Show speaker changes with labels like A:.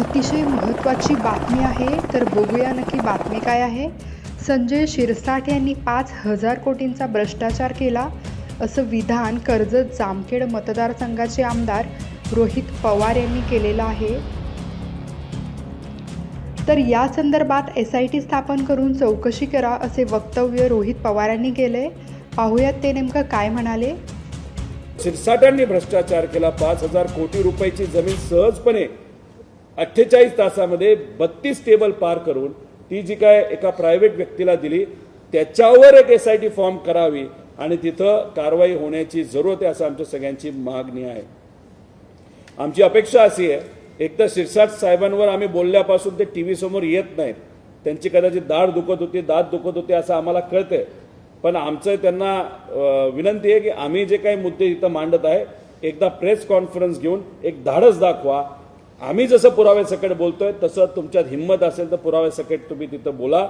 A: अतिशय महत्त्वाची बातमी आहे. तर बघूया नक्की बातमी काय आहे. संजय शिरसाट यांनी पाच हजार कोटींचा भ्रष्टाचार केला. असं विधान कर्जत जामखेड मतदारसंघाचे आमदार रोहित पवार यांनी केलेलं आहे. तर या संदर्भात एस आय टी स्थापन करून चौकशी करा असे वक्तव्य रोहित पवारांनी केले पाहूयात ते नेमकं काय म्हणाले.
B: शिरसाटांनी भ्रष्टाचार केला. पाच हजार कोटी रुपयाची जमीन सहजपणे अठ्ठेचाळीस तासामध्ये बत्तीस टेबल पार करून ती जी काय एका प्रायव्हेट व्यक्तीला दिली त्याच्यावर एक एस आय टी फॉर्म करावी आणि तिथं कारवाई होण्याची जरूरत आहे असं आमच्या सगळ्यांची मागणी आहे. आमची अपेक्षा अशी आहे एक तर शिरसाट साहेबांवर आम्ही बोलल्यापासून ते टी व्ही समोर येत नाहीत. त्यांची कदाचित दाढ दुखत होती दात दुखत होते असं आम्हाला कळतंय. पण आमचं त्यांना विनंती आहे की आम्ही जे काही मुद्दे इथं मांडत आहे एकदा प्रेस कॉन्फरन्स घेऊन एक धाडस दाखवा आम्ही जसं पुराव्यासकट बोलतोय तसं तुमच्यात हिंमत असेल तर पुराव्यासकट तुम्ही तिथं बोला.